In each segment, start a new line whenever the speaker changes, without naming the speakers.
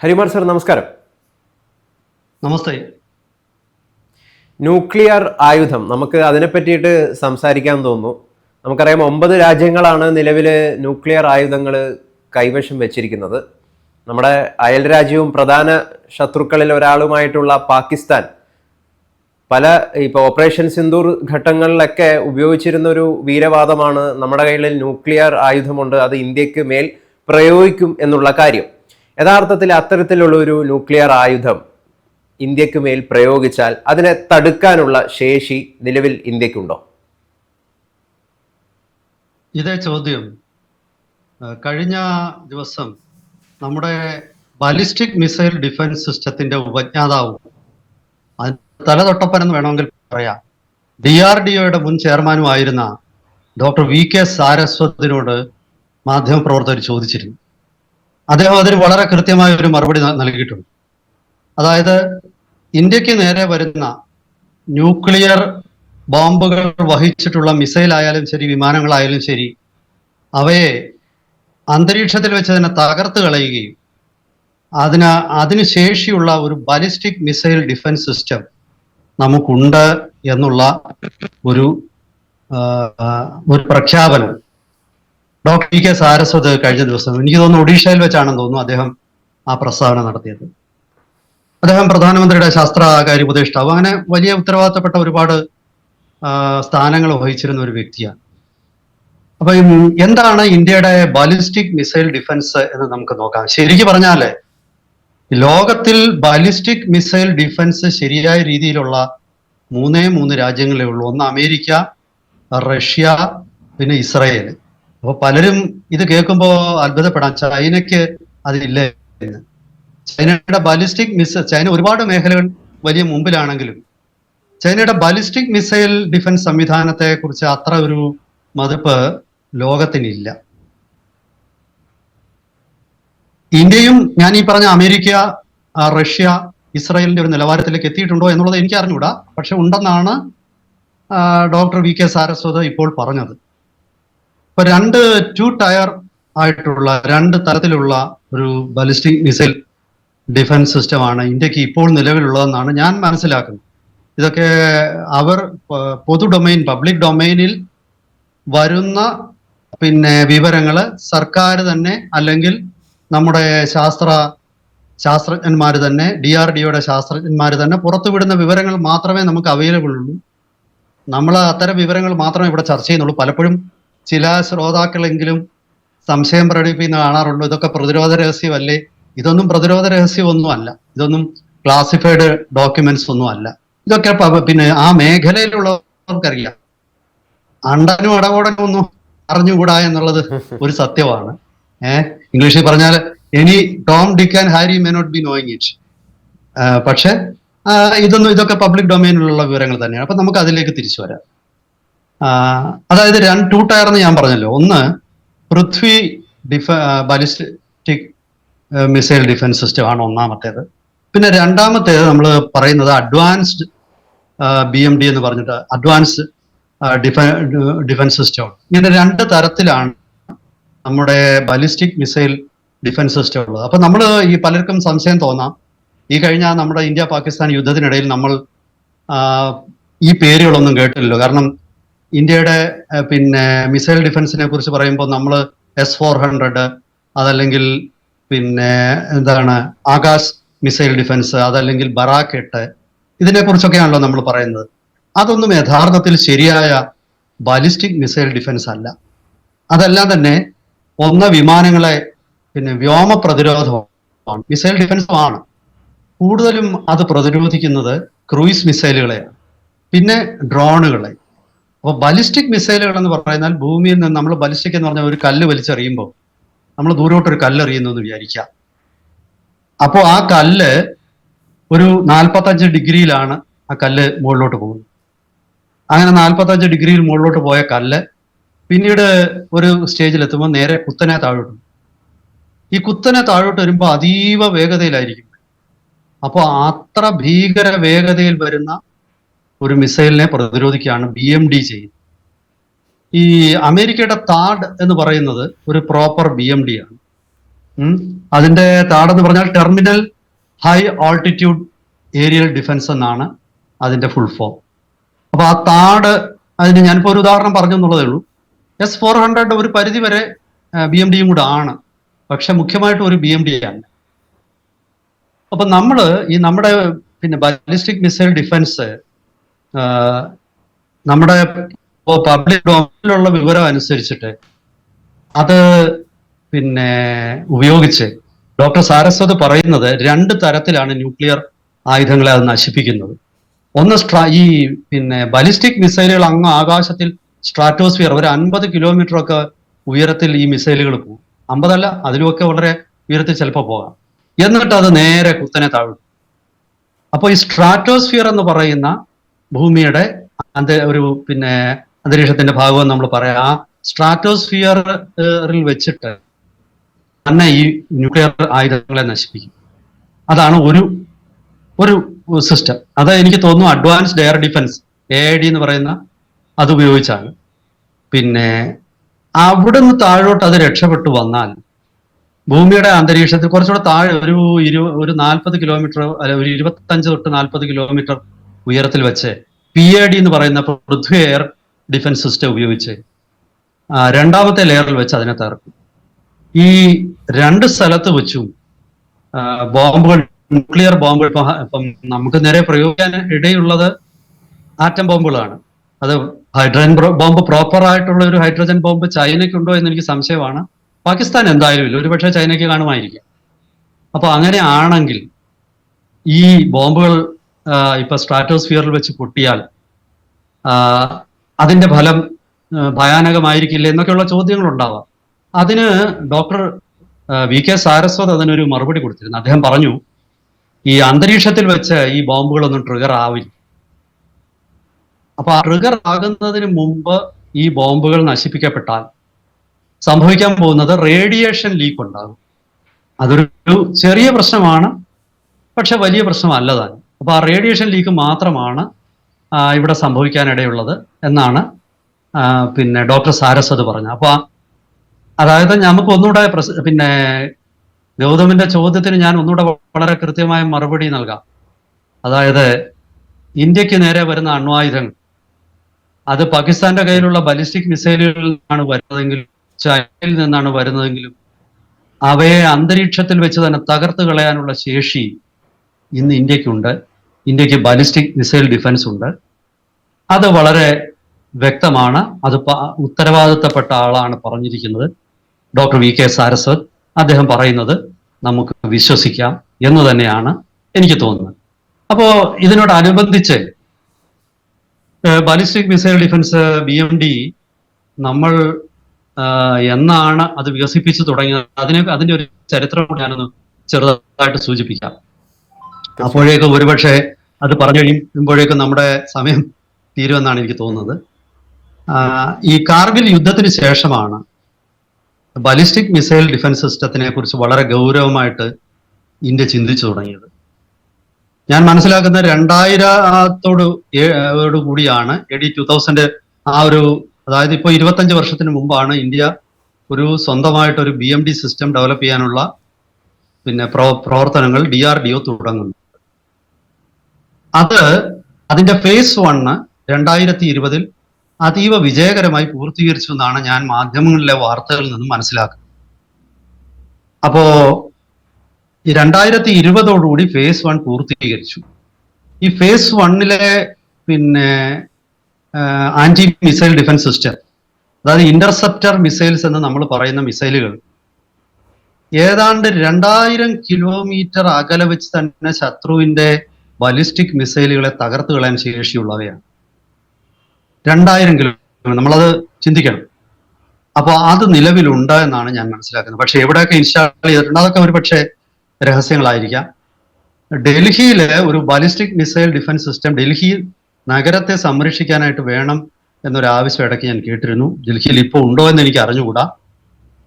ഹരിമാർ sir നമസ്കാരം.
നമസ്തേ.
Nuclear ആയുധം നമുക്ക് അതിനെ പറ്റിയിട്ട് സംസാരിക്കാൻ തോന്നുന്നു. നമുക്കറിയാം ഒമ്പത് രാജ്യങ്ങളാണ് നിലവിൽ ന്യൂക്ലിയർ ആയുധങ്ങൾ കൈവശം വെച്ചിരിക്കുന്നത്. നമ്മുടെ അയൽ രാജ്യവും പ്രധാന ശത്രുക്കളിൽ ഒരാളുമായിട്ടുള്ള പാകിസ്ഥാൻ. പല ഇപ്പോൾ ഓപ്പറേഷൻ സിന്ദൂർ ഘട്ടങ്ങളിലൊക്കെ ഉപയോഗിച്ചിരുന്ന ഒരു വീരവാദമാണ് നമ്മുടെ കയ്യിൽ ന്യൂക്ലിയർ ആയുധമുണ്ട് അത് ഇന്ത്യയ്ക്ക് മേൽ പ്രയോഗിക്കും എന്നുള്ള കാര്യം. യഥാർത്ഥത്തിൽ അത്തരത്തിലുള്ള ഒരു ന്യൂക്ലിയർ ആയുധം ഇന്ത്യയ്ക്ക് മേൽ പ്രയോഗിച്ചാൽ അതിനെ തടുക്കാനുള്ള ശേഷി നിലവിൽ ഇന്ത്യക്കുണ്ടോ?
ഇതേ ചോദ്യം. കഴിഞ്ഞ ദിവസം നമ്മുടെ ബാലിസ്റ്റിക് മിസൈൽ ഡിഫൻസ് സിസ്റ്റത്തിന്റെ ഉപജ്ഞാതാവും തലതൊട്ടപ്പൻ എന്ന് വേണമെങ്കിൽ പറയാം. ഡി ആർ ഡി ഒയുടെ മുൻ ചെയർമാനുമായിരുന്ന ഡോക്ടർ വി കെ സാരസ്വതിനോട് മാധ്യമപ്രവർത്തകർ ചോദിച്ചിരുന്നു. അദ്ദേഹം അതിന് വളരെ കൃത്യമായ ഒരു മറുപടി നൽകിയിട്ടുണ്ട്. അതായത് ഇന്ത്യയ്ക്ക് നേരെ വരുന്ന ന്യൂക്ലിയർ ബോംബുകൾ വഹിച്ചിട്ടുള്ള മിസൈൽ ആയാലും ശരി വിമാനങ്ങളായാലും ശരി അവയെ അന്തരീക്ഷത്തിൽ വെച്ച് തന്നെ തകർത്ത് കളയുകയും അതിന് അതിന് ശേഷിയുള്ള ഒരു ബാലിസ്റ്റിക് മിസൈൽ ഡിഫൻസ് സിസ്റ്റം നമുക്കുണ്ട് എന്നുള്ള ഒരു ഒരു പ്രഖ്യാപനം ഡോക്ടർ പി കെ സാരസ്വത് കഴിഞ്ഞ ദിവസം എനിക്ക് തോന്നുന്നു ഒഡീഷയിൽ വെച്ചാണെന്ന് തോന്നുന്നു അദ്ദേഹം ആ പ്രസ്താവന നടത്തിയത്. അദ്ദേഹം പ്രധാനമന്ത്രിയുടെ ശാസ്ത്രകാര്യ ഉപദേഷ്ടാവ്. അങ്ങനെ വലിയ ഉത്തരവാദിത്തപ്പെട്ട ഒരുപാട് സ്ഥാനങ്ങൾ വഹിച്ചിരുന്ന ഒരു വ്യക്തിയാണ്. അപ്പൊ എന്താണ് ഇന്ത്യയുടെ ബാലിസ്റ്റിക് മിസൈൽ ഡിഫൻസ് എന്ന് നമുക്ക് നോക്കാം. ശരിക്കും പറഞ്ഞാൽ ലോകത്തിൽ ബാലിസ്റ്റിക് മിസൈൽ ഡിഫൻസ് ശരിയായ രീതിയിലുള്ള മൂന്നേ മൂന്ന് രാജ്യങ്ങളേ ഉള്ളൂ. ഒന്ന് അമേരിക്ക റഷ്യ പിന്നെ ഇസ്രായേൽ അപ്പൊ പലരും ഇത് കേൾക്കുമ്പോൾ അത്ഭുതപ്പെടാം. ചൈനയ്ക്ക് അതില്ല ചൈനയുടെ ബാലിസ്റ്റിക് മിസൈൽ ചൈന ഒരുപാട് മേഖലകൾ വലിയ മുമ്പിലാണെങ്കിലും ചൈനയുടെ ബാലിസ്റ്റിക് മിസൈൽ ഡിഫൻസ് സംവിധാനത്തെ കുറിച്ച് അത്ര ഒരു മതിപ്പ് ലോകത്തിനില്ല. ഇന്ത്യയും ഞാൻ ഈ പറഞ്ഞ അമേരിക്ക റഷ്യ ഇസ്രായേലിന്റെ ഒരു നിലവാരത്തിലേക്ക് എത്തിയിട്ടുണ്ടോ എന്നുള്ളത് എനിക്ക് അറിഞ്ഞൂടാ പക്ഷെ ഉണ്ടെന്നാണ് ഡോക്ടർ വി കെ സാരസ്വത് ഇപ്പോൾ പറഞ്ഞത്. ഇപ്പൊ രണ്ട് ടു ടയർ ആയിട്ടുള്ള രണ്ട് തരത്തിലുള്ള ഒരു ബാലിസ്റ്റിക് മിസൈൽ ഡിഫൻസ് സിസ്റ്റമാണ് ഇന്ത്യയ്ക്ക് ഇപ്പോൾ നിലവിലുള്ളതെന്നാണ് ഞാൻ മനസ്സിലാക്കുന്നത്. ഇതൊക്കെ അവർ പൊതു ഡൊമൈൻ പബ്ലിക് ഡൊമൈനിൽ വരുന്ന പിന്നെ വിവരങ്ങൾ സർക്കാർ തന്നെ അല്ലെങ്കിൽ നമ്മുടെ ശാസ്ത്ര ശാസ്ത്രജ്ഞന്മാർ തന്നെ ഡി ആർ ഡിയുടെ ശാസ്ത്രജ്ഞന്മാർ തന്നെ പുറത്തുവിടുന്ന വിവരങ്ങൾ മാത്രമേ നമുക്ക് അവൈലബിൾ ഉള്ളൂ. നമ്മൾ അത്തരം വിവരങ്ങൾ മാത്രമേ ഇവിടെ ചർച്ച ചെയ്യുന്നുള്ളൂ. പലപ്പോഴും ചില ശ്രോതാക്കളെങ്കിലും സംശയം പ്രകടിപ്പിക്കുന്ന കാണാറുണ്ട്. ഇതൊക്കെ പ്രതിരോധ രഹസ്യമല്ലേ? ഇതൊന്നും പ്രതിരോധ രഹസ്യമൊന്നും അല്ല ഇതൊന്നും ക്ലാസിഫൈഡ് ഡോക്യുമെന്റ്സ് ഒന്നും അല്ല ഇതൊക്കെ പിന്നെ ആ മേഖലയിലുള്ളവർക്കറിയാം. അണ്ടനും അടകോടനും ഒന്നും അറിഞ്ഞുകൂടാ എന്നുള്ളത് ഒരു സത്യമാണ്. ഏഹ് ഇംഗ്ലീഷിൽ പറഞ്ഞാൽ any Tom Dick and Harry may not be knowing it പക്ഷെ ഇതൊന്നും ഇതൊക്കെ പബ്ലിക് ഡൊമൈനിലുള്ള വിവരങ്ങൾ തന്നെയാണ്. അപ്പൊ നമുക്ക് അതിലേക്ക് തിരിച്ചു വരാം. അതായത് രണ്ട് ടു ടയർ എന്ന് ഞാൻ പറഞ്ഞല്ലോ. ഒന്ന് Prithvi def ballistic missile defence system ആണ് ഒന്നാമത്തേത്. പിന്നെ രണ്ടാമത്തേത് നമ്മൾ പറയുന്നത് അഡ്വാൻസ്ഡ് ബി എം ഡി എന്ന് പറഞ്ഞിട്ട് അഡ്വാൻസ് ഡിഫൻസ് സിസ്റ്റം ഇങ്ങനെ രണ്ട് തരത്തിലാണ് നമ്മുടെ ബാലിസ്റ്റിക് മിസൈൽ ഡിഫൻസ് സിസ്റ്റം ഉള്ളത്. അപ്പൊ നമ്മൾ ഈ പലർക്കും സംശയം തോന്നാം. ഈ കഴിഞ്ഞ നമ്മുടെ ഇന്ത്യ പാകിസ്ഥാൻ യുദ്ധത്തിനിടയിൽ നമ്മൾ ഈ പേരുകളൊന്നും കേട്ടില്ലല്ലോ. കാരണം ഇന്ത്യയുടെ പിന്നെ മിസൈൽ ഡിഫൻസിനെ കുറിച്ച് പറയുമ്പോൾ നമ്മൾ എസ് ഫോർ ഹൺഡ്രഡ് അതല്ലെങ്കിൽ പിന്നെ എന്താണ് ആകാശ് മിസൈൽ ഡിഫൻസ് അതല്ലെങ്കിൽ ബറാക്ക് എട്ട് ഇതിനെ കുറിച്ചൊക്കെയാണല്ലോ നമ്മൾ പറയുന്നത്. അതൊന്നും യഥാർത്ഥത്തിൽ ശരിയായ ബാലിസ്റ്റിക് മിസൈൽ ഡിഫൻസ് അല്ല. അതെല്ലാം തന്നെ ഒന്ന് വിമാനങ്ങളെ പിന്നെ വ്യോമ പ്രതിരോധമാണ് മിസൈൽ ഡിഫൻസുമാണ്. കൂടുതലും അത് പ്രതിരോധിക്കുന്നത് ക്രൂയിസ് മിസൈലുകളെയാണ്. പിന്നെ ഡ്രോണുകളെ. അപ്പോൾ ബലിസ്റ്റിക് മിസൈലുകൾ എന്ന് പറഞ്ഞാൽ ഭൂമിയിൽ നിന്ന് നമ്മൾ ബലിസ്റ്റിക് എന്ന് പറഞ്ഞാൽ ഒരു കല്ല് വലിച്ചെറിയുമ്പോൾ നമ്മൾ ദൂരോട്ട് ഒരു കല്ല് എറിയുന്നു എന്ന് വിചാരിക്കാം അപ്പോൾ ആ കല്ല് ഒരു നാൽപ്പത്തഞ്ച് ഡിഗ്രിയിലാണ് ആ കല്ല് മുകളിലോട്ട് പോകുന്നത്. അങ്ങനെ നാൽപ്പത്തഞ്ച് ഡിഗ്രിയിൽ മുകളിലോട്ട് പോയ കല്ല് പിന്നീട് ഒരു സ്റ്റേജിൽ എത്തുമ്പോൾ നേരെ കുത്തനെ താഴോട്ട് ഈ കുത്തനെ താഴോട്ട് വരുമ്പോൾ അതീവ വേഗതയിലായിരിക്കും. അപ്പോൾ അത്ര ഭീകര വേഗതയിൽ വരുന്ന ഒരു മിസൈലിനെ പ്രതിരോധിക്കുകയാണ് ബി എം ഡി ചെയ്യുന്നത്. ഈ അമേരിക്കയുടെ താഡ് എന്ന് പറയുന്നത് ഒരു പ്രോപ്പർ ബി എം ഡി ആണ്. അതിന്റെ താഡ് എന്ന് പറഞ്ഞാൽ terminal high altitude aerial defence എന്നാണ് അതിന്റെ ഫുൾ ഫോം. അപ്പൊ ആ താഡ് അതിന് ഞാനിപ്പോ ഒരു ഉദാഹരണം പറഞ്ഞു എന്നുള്ളതേ ഉള്ളൂ. എസ് ഫോർ ഹൺഡ്രഡ് ഒരു പരിധി വരെ ബി എം ഡിയും കൂടെ ആണ്. പക്ഷെ മുഖ്യമായിട്ടും ഒരു ബി എം ഡി ആണ്. അപ്പൊ നമ്മൾ ഈ നമ്മുടെ പിന്നെ ബാലിസ്റ്റിക് മിസൈൽ ഡിഫൻസ് നമ്മുടെ പബ്ലിക് ഡൊമൈനിലുള്ള വിവരം അനുസരിച്ചിട്ട് അത് പിന്നെ ഉപയോഗിച്ച് ഡോക്ടർ സാരസ്വത് പറയുന്നത് രണ്ട് തരത്തിലാണ് ന്യൂക്ലിയർ ആയുധങ്ങളെ അത് നശിപ്പിക്കുന്നത്. ഒന്ന് സ്ട്രാ ഈ പിന്നെ ബലിസ്റ്റിക് മിസൈലുകൾ അങ്ങ് ആകാശത്തിൽ സ്ട്രാറ്റോസ്ഫിയർ ഒരു അൻപത് കിലോമീറ്റർ ഒക്കെ ഉയരത്തിൽ ഈ മിസൈലുകൾ പോകും. അമ്പതല്ല അതിലുമൊക്കെ വളരെ ഉയരത്തിൽ ചിലപ്പോൾ പോകാം. എന്നിട്ട് അത് നേരെ കുത്തനെ താഴും. അപ്പോൾ ഈ സ്ട്രാറ്റോസ്ഫിയർ എന്ന് പറയുന്ന ഭൂമിയുടെ അന്ത ഒരു പിന്നെ അന്തരീക്ഷത്തിന്റെ ഭാഗം നമ്മൾ പറയാം. ആ സ്ട്രാറ്റോസ്ഫിയറിൽ വെച്ചിട്ട് തന്നെ ഈ ന്യൂക്ലിയർ ആയുധങ്ങളെ നശിപ്പിക്കും. അതാണ് ഒരു ഒരു സിസ്റ്റം അത് എനിക്ക് തോന്നുന്നു advanced air defence A I D എന്ന് പറയുന്ന അത് ഉപയോഗിച്ചാണ്. പിന്നെ അവിടെ നിന്ന് താഴോട്ട് അത് രക്ഷപ്പെട്ടു വന്നാൽ ഭൂമിയുടെ അന്തരീക്ഷത്തിൽ കുറച്ചുകൂടെ താഴെ ഒരു ഇരു ഒരു നാൽപ്പത് കിലോമീറ്റർ അല്ല ഒരു ഇരുപത്തഞ്ച് തൊട്ട് നാൽപ്പത് കിലോമീറ്റർ ഉയരത്തിൽ വെച്ച് പി എ ഡി എന്ന് പറയുന്ന പൃഥ്വി എയർ ഡിഫൻസ് സിസ്റ്റം ഉപയോഗിച്ച് രണ്ടാമത്തെ ലെയറിൽ വെച്ച് അതിനെ തകർക്കും. ഈ രണ്ട് സ്ഥലത്ത് വെച്ചും ബോംബുകൾ ന്യൂക്ലിയർ ബോംബുകൾ ഇപ്പൊ നമുക്ക് നേരെ പ്രയോഗിക്കാൻ ഇടയുള്ളത് ആറ്റം ബോംബുകളാണ്. അത് ഹൈഡ്രജൻ ബോംബ് പ്രോപ്പർ ആയിട്ടുള്ള ഒരു ഹൈഡ്രജൻ ബോംബ് ചൈനയ്ക്കുണ്ടോ എന്ന് എനിക്ക് സംശയമാണ്. പാകിസ്ഥാൻ എന്തായാലും ഇല്ല. ഒരുപക്ഷെ ചൈനയ്ക്ക് കാണുമായിരിക്കും. അപ്പൊ അങ്ങനെ ആണെങ്കിൽ ഈ ബോംബുകൾ ഇപ്പൊ സ്ട്രാറ്റോസ്ഫിയറിൽ വെച്ച് പൊട്ടിയാൽ അതിന്റെ ഫലം ഭയാനകമായിരിക്കില്ലേ എന്നൊക്കെയുള്ള ചോദ്യങ്ങൾ ഉണ്ടാവാം അതിന് ഡോക്ടർ വി കെ സാരസ്വത് അതിനൊരു മറുപടി കൊടുത്തിരുന്നു. അദ്ദേഹം പറഞ്ഞു ഈ അന്തരീക്ഷത്തിൽ വെച്ച് ഈ ബോംബുകളൊന്നും ട്രിഗർ ആവില്ല. അപ്പൊ ട്രിഗർ ആകുന്നതിന് മുമ്പ് ഈ ബോംബുകൾ നശിപ്പിക്കപ്പെട്ടാൽ സംഭവിക്കാൻ പോകുന്നത് റേഡിയേഷൻ ലീക്ക് ഉണ്ടാകും. അതൊരു ചെറിയ പ്രശ്നമാണ് പക്ഷെ വലിയ പ്രശ്നമല്ല താൻ അപ്പൊ ആ റേഡിയേഷൻ ലീക്ക് മാത്രമാണ് ഇവിടെ സംഭവിക്കാനിടയുള്ളത് എന്നാണ് പിന്നെ ഡോക്ടർ സാരസ്വത് പറഞ്ഞത്. അപ്പോൾ അതായത് നമുക്ക് ഒന്നുകൂടെ പിന്നെ ഗൗതമിന്റെ ചോദ്യത്തിന് ഞാൻ ഒന്നുകൂടെ വളരെ കൃത്യമായ മറുപടി നൽകാം. അതായത് ഇന്ത്യയ്ക്ക് നേരെ വരുന്ന അണ്വായുധങ്ങൾ അത് പാകിസ്ഥാന്റെ കയ്യിലുള്ള ബലിസ്റ്റിക് മിസൈലുകളിൽ നിന്നാണ് വരുന്നതെങ്കിലും ചൈനയിൽ നിന്നാണ് വരുന്നതെങ്കിലും അവയെ അന്തരീക്ഷത്തിൽ വെച്ച് തന്നെ തകർത്ത് കളയാനുള്ള ശേഷി ഇന്ന് ഇന്ത്യക്കുണ്ട്. ഇന്ത്യയ്ക്ക് ബാലിസ്റ്റിക് മിസൈൽ ഡിഫൻസ് ഉണ്ട്. അത് വളരെ വ്യക്തമാണ്. അത് ഉത്തരവാദിത്തപ്പെട്ട ആളാണ് പറഞ്ഞിരിക്കുന്നത്. Doctor V K Saraswat. അദ്ദേഹം പറയുന്നത് നമുക്ക് വിശ്വസിക്കാം എന്ന് തന്നെയാണ് എനിക്ക് തോന്നുന്നത്. അപ്പോ ഇതിനോടനുബന്ധിച്ച് ballistic missile defence B M D നമ്മൾ എന്നാണ് അത് വികസിപ്പിച്ചു തുടങ്ങിയത്? അതിനെ അതിന്റെ ഒരു ചരിത്രം ഞാനൊന്ന് ചെറുതായിട്ട് സൂചിപ്പിക്കാം. അപ്പോഴേക്കും ഒരുപക്ഷെ അത് പറഞ്ഞു കഴിയുമ്പോഴേക്കും നമ്മുടെ സമയം തീരുമെന്നാണ് എനിക്ക് തോന്നുന്നത്. ഈ കാർഗിൽ യുദ്ധത്തിന് ശേഷമാണ് ബാലിസ്റ്റിക് മിസൈൽ ഡിഫൻസ് സിസ്റ്റത്തിനെ കുറിച്ച് വളരെ ഗൗരവമായിട്ട് ഇന്ത്യ ചിന്തിച്ചു തുടങ്ങിയത്. ഞാൻ മനസ്സിലാക്കുന്ന രണ്ടായിരത്തോട് കൂടിയാണ് എ ഡി ടു തൗസൻഡ് ആ ഒരു അതായത് ഇപ്പോൾ ഇരുപത്തഞ്ച് വർഷത്തിന് മുമ്പാണ് ഇന്ത്യ ഒരു സ്വന്തമായിട്ട് ഒരു B M D system develop ചെയ്യാനുള്ള പിന്നെ പ്രവർത്തനങ്ങൾ ഡി ആർ ഡി ഒ തുടങ്ങുന്നു അത് അതിന്റെ ഫേസ് വണ്ണ് രണ്ടായിരത്തി ഇരുപതിൽ അതീവ വിജയകരമായി പൂർത്തീകരിച്ചു എന്നാണ് ഞാൻ മാധ്യമങ്ങളിലെ വാർത്തകളിൽ നിന്നും മനസ്സിലാക്കുന്നത്. അപ്പോ രണ്ടായിരത്തി ഇരുപതോടുകൂടി ഫേസ് വൺ പൂർത്തീകരിച്ചു. ഈ ഫേസ് വണ്ണിലെ പിന്നെ ആന്റി മിസൈൽ ഡിഫൻസ് സിസ്റ്റം അതായത് ഇന്റർസെപ്റ്റർ മിസൈൽസ് എന്ന് നമ്മൾ പറയുന്ന മിസൈലുകൾ ഏതാണ്ട് രണ്ടായിരം കിലോമീറ്റർ അകലെ വെച്ച് തന്നെ ശത്രുവിന്റെ ബലിസ്റ്റിക് മിസൈലുകളെ തകർത്ത് കളയാൻ ശേഷിയുള്ളവയാണ്. രണ്ടായിരം കിലോമീറ്റർ നമ്മളത് ചിന്തിക്കണം. അപ്പോൾ അത് നിലവിലുണ്ട് എന്നാണ് ഞാൻ മനസ്സിലാക്കുന്നത്. പക്ഷേ എവിടെയൊക്കെ ഇൻസ്റ്റാൾ ചെയ്തിട്ടുണ്ട് അതൊക്കെ ഒരു പക്ഷേ രഹസ്യങ്ങളായിരിക്കാം. ഡൽഹിയിലെ ഒരു ballistic missile defence system Delhi നഗരത്തെ സംരക്ഷിക്കാനായിട്ട് വേണം എന്നൊരു ആവശ്യം ഇടയ്ക്ക് ഞാൻ കേട്ടിരുന്നു. ഡൽഹിയിൽ ഇപ്പോൾ ഉണ്ടോ എന്ന് എനിക്ക് അറിഞ്ഞുകൂടാ.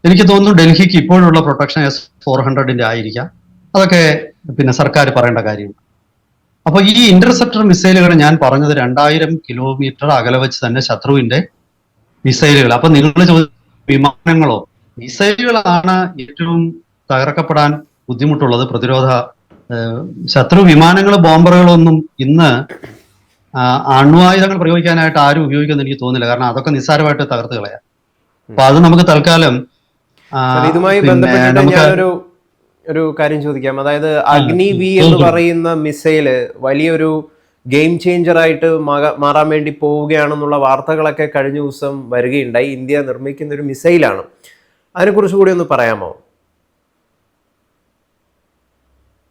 എനിക്ക് തോന്നുന്നു ഡൽഹിക്ക് ഇപ്പോഴുള്ള പ്രൊട്ടക്ഷൻ എസ് ഫോർ ഹൺഡ്രഡിന്റെ ആയിരിക്കാം. അതൊക്കെ പിന്നെ സർക്കാർ പറയേണ്ട കാര്യമാണ് അപ്പൊ ഈ ഇന്റർസെപ്റ്റർ മിസൈലുകൾ ഞാൻ പറഞ്ഞത് രണ്ടായിരം കിലോമീറ്റർ അകലെ വെച്ച് തന്നെ ശത്രുവിന്റെ മിസൈലുകൾ അപ്പൊ നിങ്ങൾ ചോദിച്ച വിമാനങ്ങളോ മിസൈലുകളാണ് ഏറ്റവും തകർക്കപ്പെടാൻ ബുദ്ധിമുട്ടുള്ളത്. പ്രതിരോധ ശത്രു വിമാനങ്ങൾ ബോംബറുകളൊന്നും ഇന്ന് അണ്വായുധങ്ങൾ പ്രയോഗിക്കാനായിട്ട് ആരും ഉപയോഗിക്കുമെന്ന് എനിക്ക് തോന്നുന്നില്ല. കാരണം അതൊക്കെ നിസ്സാരമായിട്ട് തകർത്ത് കളയാം. അപ്പൊ അത് നമുക്ക് തൽക്കാലം
ഇതുമായി
ബന്ധപ്പെട്ട്
ഞാനൊരു ഒരു കാര്യം ചോദിക്കാം. അതായത് അഗ്നി വി എന്ന് പറയുന്ന മിസൈൽ വലിയൊരു ഗെയിം ചേഞ്ചർ ആയിട്ട് മാറാൻ വേണ്ടി പോവുകയാണെന്നുള്ള വാർത്തകളൊക്കെ കഴിഞ്ഞ ദിവസം വരികയുണ്ടായി. ഇന്ത്യ നിർമ്മിക്കുന്ന ഒരു മിസൈലാണ്. അതിനെക്കുറിച്ച് കൂടി ഒന്ന് പറയാമോ?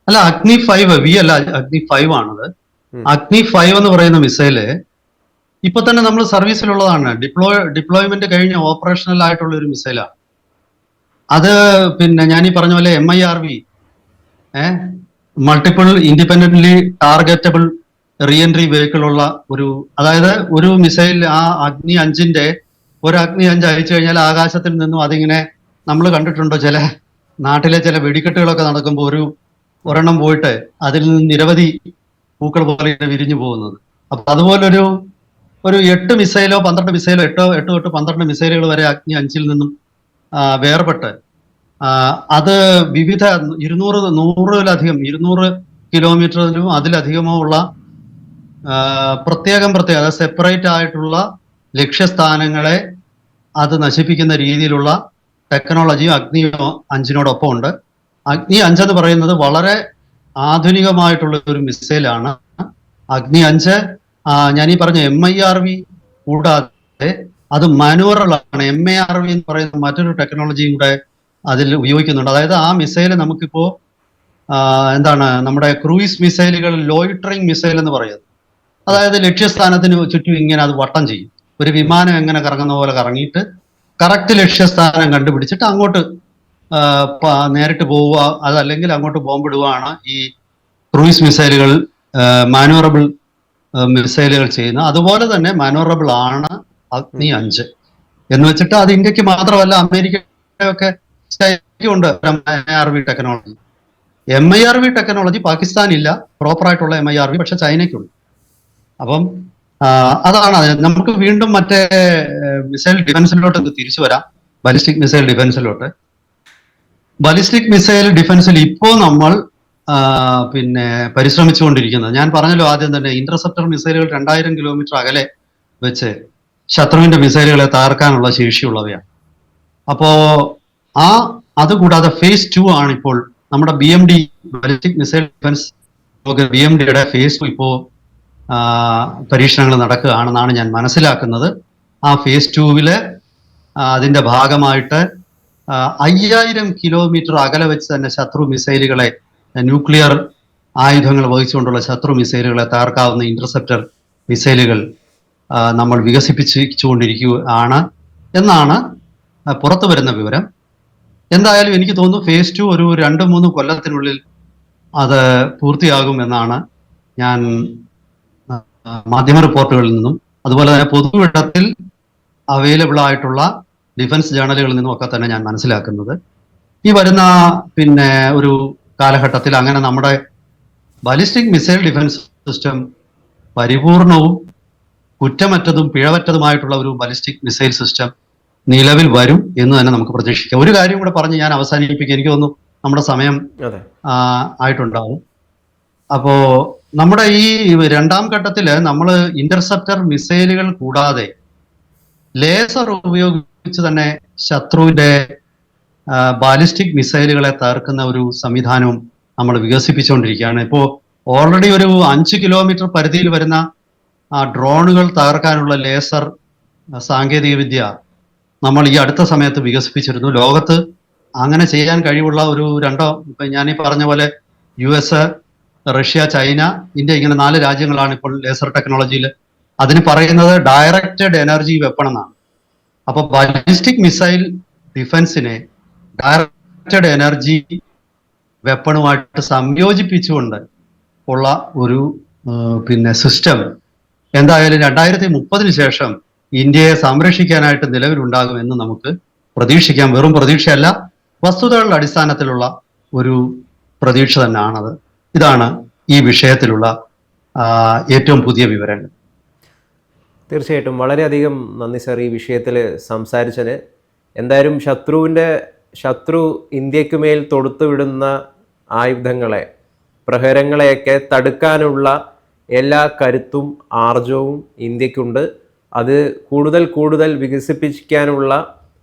അല്ല അഗ്നി ഫൈവ് വി അല്ല അഗ്നി ഫൈവ് ആണത്. അഗ്നി ഫൈവ് എന്ന് പറയുന്ന മിസൈൽ ഇപ്പൊ തന്നെ നമ്മൾ സർവീസിലുള്ളതാണ്. ഡിപ്ലോയ് ഡിപ്ലോയ്മെന്റ് കഴിഞ്ഞ ഓപ്പറേഷണൽ ആയിട്ടുള്ള ഒരു മിസൈലാണ്. അത് പിന്നെ ഞാൻ ഈ പറഞ്ഞ പോലെ M I R V multiple independently targetable reentry vehicle ഉള്ള ഒരു അതായത് ഒരു മിസൈൽ ആ അഗ്നി അഞ്ചിന്റെ ഒരു അഗ്നി അഞ്ച് അയച്ചു കഴിഞ്ഞാൽ ആകാശത്തിൽ നിന്നും അതിങ്ങനെ നമ്മൾ കണ്ടിട്ടുണ്ടോ ചില നാട്ടിലെ ചില വെടിക്കെട്ടുകളൊക്കെ നടക്കുമ്പോൾ ഒരു ഒരെണ്ണം പോയിട്ട് അതിൽ നിന്ന് നിരവധി പൂക്കൾ പോലെ വിരിഞ്ഞു പോകുന്നത്. അപ്പൊ അതുപോലൊരു ഒരു എട്ട് മിസൈലോ പന്ത്രണ്ട് മിസൈലോ എട്ടോ എട്ടോ എട്ട് പന്ത്രണ്ട് മിസൈലുകൾ വരെ അഗ്നി അഞ്ചിൽ നിന്നും വേർപെട്ട്. അത് വിവിധ ഇരുന്നൂറ് നൂറിലധികം ഇരുന്നൂറ് കിലോമീറ്ററിലും അതിലധികമോ ഉള്ള പ്രത്യേകം പ്രത്യേകം അതായത് സെപ്പറേറ്റ് ആയിട്ടുള്ള ലക്ഷ്യസ്ഥാനങ്ങളെ അത് നശിപ്പിക്കുന്ന രീതിയിലുള്ള ടെക്നോളജിയും അഗ്നി അഞ്ചിനോടൊപ്പം ഉണ്ട് അഗ്നി അഞ്ചെന്ന് പറയുന്നത് വളരെ ആധുനികമായിട്ടുള്ള ഒരു മിസൈലാണ്. അഗ്നി അഞ്ച് ഞാൻ ഈ പറഞ്ഞ എം ഐ ആർ വി കൂടാതെ അത് ആണ് എം എ ആർ വി എന്ന് പറയുന്ന മറ്റൊരു ടെക്നോളജിയും കൂടെ അതിൽ ഉപയോഗിക്കുന്നുണ്ട്. അതായത് ആ മിസൈൽ നമുക്കിപ്പോ എന്താണ് നമ്മുടെ ക്രൂയിസ് മിസൈലുകൾ ലോയിട്ടറിംഗ് മിസൈൽ എന്ന് പറയുന്നത്. അതായത് ലക്ഷ്യസ്ഥാനത്തിന് ചുറ്റും ഇങ്ങനെ അത് വട്ടം ചെയ്യും. ഒരു വിമാനം എങ്ങനെ കറങ്ങുന്ന പോലെ കറങ്ങിയിട്ട് കറക്റ്റ് ലക്ഷ്യസ്ഥാനം കണ്ടുപിടിച്ചിട്ട് അങ്ങോട്ട് നേരിട്ട് പോവുക അതല്ലെങ്കിൽ അങ്ങോട്ട് ബോംബിടുകയാണ് ഈ ക്രൂയിസ് മിസൈലുകൾ മാനുവറബിൾ മിസൈലുകൾ ചെയ്യുന്നത്. അതുപോലെ തന്നെ മാനുവറബിൾ ആണ് അഗ്നി അഞ്ച്. എന്ന് വെച്ചിട്ട് അത് ഇന്ത്യയ്ക്ക് മാത്രമല്ല അമേരിക്കയൊക്കെ ഉണ്ട് R V technology M I R V technology പാകിസ്ഥാനില്ല. Proper ആയിട്ടുള്ള എം ഐ ആർ വി പക്ഷെ ചൈനയ്ക്കുണ്ട്. അപ്പം അതാണ് നമുക്ക് വീണ്ടും മറ്റേ മിസൈൽ ഡിഫൻസിലോട്ട് തിരിച്ചു വരാം. ബലിസ്റ്റിക് മിസൈൽ ഡിഫൻസിലോട്ട്. ബലിസ്റ്റിക് മിസൈൽ ഡിഫൻസിൽ ഇപ്പോൾ നമ്മൾ പിന്നെ പരിശ്രമിച്ചുകൊണ്ടിരിക്കുന്നത്. ഞാൻ പറഞ്ഞല്ലോ ആദ്യം തന്നെ ഇന്റർസെപ്റ്റർ മിസൈലുകൾ രണ്ടായിരം കിലോമീറ്റർ അകലെ വെച്ച് ശത്രുവിന്റെ മിസൈലുകളെ തകർക്കാനുള്ള ശേഷിയുള്ളവയാണ്. അപ്പോ ആ അതുകൂടാതെ ഫേസ് ടു ആണ് ഇപ്പോൾ നമ്മുടെ B M D ballistic missile defence B M ഡിയുടെ ഫേസ് ടു ഇപ്പോ പരീക്ഷണങ്ങൾ നടക്കുകയാണെന്നാണ് ഞാൻ മനസ്സിലാക്കുന്നത്. ആ ഫേസ് ടുവിൽ അതിന്റെ ഭാഗമായിട്ട് അയ്യായിരം കിലോമീറ്റർ അകലെ വെച്ച് തന്നെ ശത്രു മിസൈലുകളെ ന്യൂക്ലിയർ ആയുധങ്ങൾ വഹിച്ചുകൊണ്ടുള്ള ശത്രു മിസൈലുകളെ തകർക്കാവുന്ന ഇന്റർസെപ്റ്റർ മിസൈലുകൾ നമ്മൾ വികസിപ്പിച്ചുകൊണ്ടിരിക്കുകയാണ് എന്നാണ് പുറത്തു വരുന്ന വിവരം. എന്തായാലും എനിക്ക് തോന്നുന്നു ഫേസ് ടു ഒരു രണ്ട് മൂന്ന് കൊല്ലത്തിനുള്ളിൽ അത് പൂർത്തിയാകും എന്നാണ് ഞാൻ മാധ്യമ റിപ്പോർട്ടുകളിൽ നിന്നും അതുപോലെ തന്നെ പൊതുവിടത്തിൽ അവൈലബിൾ ആയിട്ടുള്ള ഡിഫൻസ് ജേണലുകളിൽ നിന്നും ഒക്കെ തന്നെ ഞാൻ മനസ്സിലാക്കുന്നത്. ഈ വരുന്ന പിന്നെ ഒരു കാലഘട്ടത്തിൽ അങ്ങനെ നമ്മുടെ ബാലിസ്റ്റിക് മിസൈൽ ഡിഫൻസ് സിസ്റ്റം പരിപൂർണവും കുറ്റമറ്റതും പിഴവറ്റതുമായിട്ടുള്ള ഒരു ബാലിസ്റ്റിക് മിസൈൽ സിസ്റ്റം നിലവിൽ വരും എന്ന് തന്നെ നമുക്ക് പ്രതീക്ഷിക്കാം. ഒരു കാര്യം കൂടെ പറഞ്ഞ് ഞാൻ അവസാനിപ്പിക്കും. എനിക്ക് തോന്നുന്നു നമ്മുടെ സമയം ആയിട്ടുണ്ടാവും. അപ്പോ നമ്മുടെ ഈ രണ്ടാം ഘട്ടത്തിൽ നമ്മൾ ഇന്റർസെപ്റ്റർ മിസൈലുകൾ കൂടാതെ ലേസർ ഉപയോഗിച്ച് തന്നെ ശത്രുവിന്റെ ബാലിസ്റ്റിക് മിസൈലുകളെ തകർക്കുന്ന ഒരു സംവിധാനവും നമ്മൾ വികസിപ്പിച്ചുകൊണ്ടിരിക്കുകയാണ്. ഇപ്പോൾ ഓൾറെഡി ഒരു അഞ്ച് കിലോമീറ്റർ പരിധിയിൽ വരുന്ന ആ ഡ്രോണുകൾ തകർക്കാനുള്ള ലേസർ സാങ്കേതിക വിദ്യ നമ്മൾ ഈ അടുത്ത സമയത്ത് വികസിപ്പിച്ചിരുന്നു. ലോകത്ത് അങ്ങനെ ചെയ്യാൻ കഴിവുള്ള ഒരു രണ്ടോ ഇപ്പൊ ഞാൻ ഈ പറഞ്ഞ പോലെ U S Russia China India ഇങ്ങനെ നാല് രാജ്യങ്ങളാണ് ഇപ്പോൾ ലേസർ ടെക്നോളജിയിൽ. അതിന് പറയുന്നത് ഡയറക്റ്റഡ് എനർജി വെപ്പൺ എന്നാണ്. അപ്പൊ ബാലിസ്റ്റിക് മിസൈൽ ഡിഫൻസിനെ ഡയറക്റ്റഡ് എനർജി വെപ്പണുമായിട്ട് സംയോജിപ്പിച്ചുകൊണ്ട് ഉള്ള ഒരു പിന്നെ സിസ്റ്റം എന്തായാലും രണ്ടായിരത്തി മുപ്പതിന് ശേഷം ഇന്ത്യയെ സംരക്ഷിക്കാനായിട്ട് നിലവിലുണ്ടാകുമെന്ന് നമുക്ക് പ്രതീക്ഷിക്കാം. വെറും പ്രതീക്ഷയല്ല വസ്തുതകളുടെ അടിസ്ഥാനത്തിലുള്ള ഒരു പ്രതീക്ഷ തന്നെയാണത്. ഇതാണ് ഈ വിഷയത്തിലുള്ള ഏറ്റവും പുതിയ വിവരങ്ങൾ.
തീർച്ചയായിട്ടും. വളരെയധികം നന്ദി സാർ ഈ വിഷയത്തിൽ സംസാരിച്ചതിന്. എന്തായാലും ശത്രുവിന്റെ ശത്രു ഇന്ത്യയ്ക്ക് മേൽ തൊടുത്തുവിടുന്ന ആയുധങ്ങളെ പ്രഹരങ്ങളെയൊക്കെ തടുക്കാനുള്ള എല്ലാ കരുത്തും ആർജവും ഇന്ത്യക്കുണ്ട്. അത് കൂടുതൽ കൂടുതൽ വികസിപ്പിക്കാനുള്ള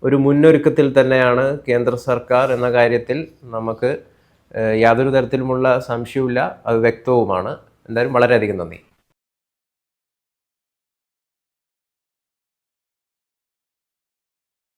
ഒരു മുന്നൊരുക്കത്തിൽ തന്നെയാണ് കേന്ദ്ര സർക്കാർ എന്ന കാര്യത്തിൽ നമുക്ക് യാതൊരു തരത്തിലുമുള്ള സംശയവുമില്ല. അത് വ്യക്തവുമാണ്. എന്തായാലും വളരെയധികം നന്ദി.